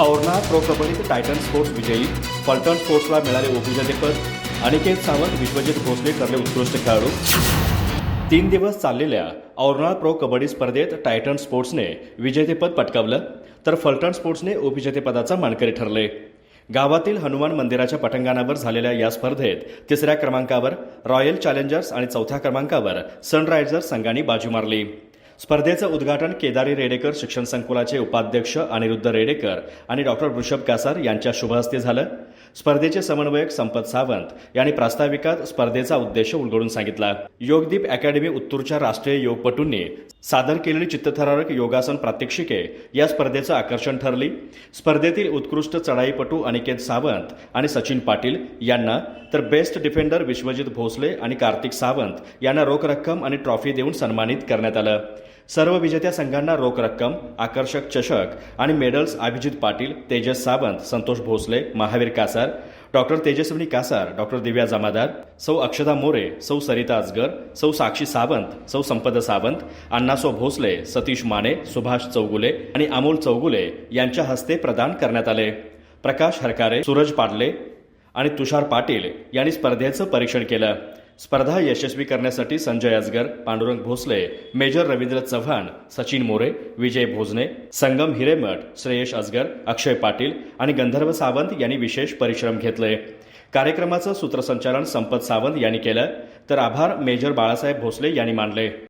औरणा pro कबड्डीत Titan sports विजयी. फलटन स्पोर्ट्सला मिळाले उपविजेतेपद अनिकेत सावंत विश्वजित भोसले ठरले उत्कृष्ट खेळाडू. तीन दिवस चाललेल्या औरणा प्रो कबड्डी स्पर्धेत टायटन स्पोर्ट्सने विजेतेपद पटकावलं. तर फलटण स्पोर्ट्सने उपविजेतेपदाचा मानकरी ठरले. गावातील हनुमान मंदिराच्या पटंगणावर झालेल्या या स्पर्धेत तिसऱ्या क्रमांकावर रॉयल चॅलेंजर्स आणि चौथ्या क्रमांकावर सनरायझर्स संघांनी बाजू मारली. स्पर्धेचं उद्घाटन केदारी रेडेकर शिक्षण संकुलाचे उपाध्यक्ष अनिरुद्ध रेडेकर आणि डॉक्टर वृषभ कासार यांच्या शुभहस्ते झालं. स्पर्धेचे समन्वयक संपत सावंत यांनी प्रास्ताविकात स्पर्धेचा उद्देश उलगडून सांगितला. योगदीप अकॅडमी उत्तूरच्या राष्ट्रीय योगपटूंनी सादर केलेली चित्तथरारक योगासन प्रात्यक्षिके या स्पर्धेचं आकर्षण ठरली. स्पर्धेतील उत्कृष्ट चढाईपटू अनिकेत सावंत आणि सचिन पाटील यांना तर बेस्ट डिफेंडर विश्वजित भोसले आणि कार्तिक सावंत यांना रोख रक्कम आणि ट्रॉफी देऊन सन्मानित करण्यात आलं. सर्व विजेत्या संघांना रोख रक्कम आकर्षक चषक आणि medals Abhijit Patil Tejas Sawant Santosh Bhosale Mahavir Kasar doctor Tejaswini Kasar doctor Divya Jamadar सौ अक्षदा मोरे सौ सरिता अजगर सौ साक्षी सावंत सौ संपद सावंत अण्णासो भोसले सतीश माने सुभाष चौगुले आणि अमोल चौगुले यांच्या हस्ते प्रदान करण्यात आले. प्रकाश हरकारे सूरज पाडले आणि तुषार पाटील यांनी स्पर्धेचं परीक्षण केलं. स्पर्धा यशस्वी करण्यासाठी संजय अजगर पांडुरंग भोसले मेजर रवींद्र चव्हाण सचिन मोरे विजय भोजने संगम हिरेमठ श्रेयश अजगर अक्षय पाटील आणि गंधर्व सावंत यांनी विशेष परिश्रम घेतले. कार्यक्रमाचं सूत्रसंचालन संपत सावंत यांनी केलं. तर आभार मेजर बाळासाहेब भोसले यांनी मानले.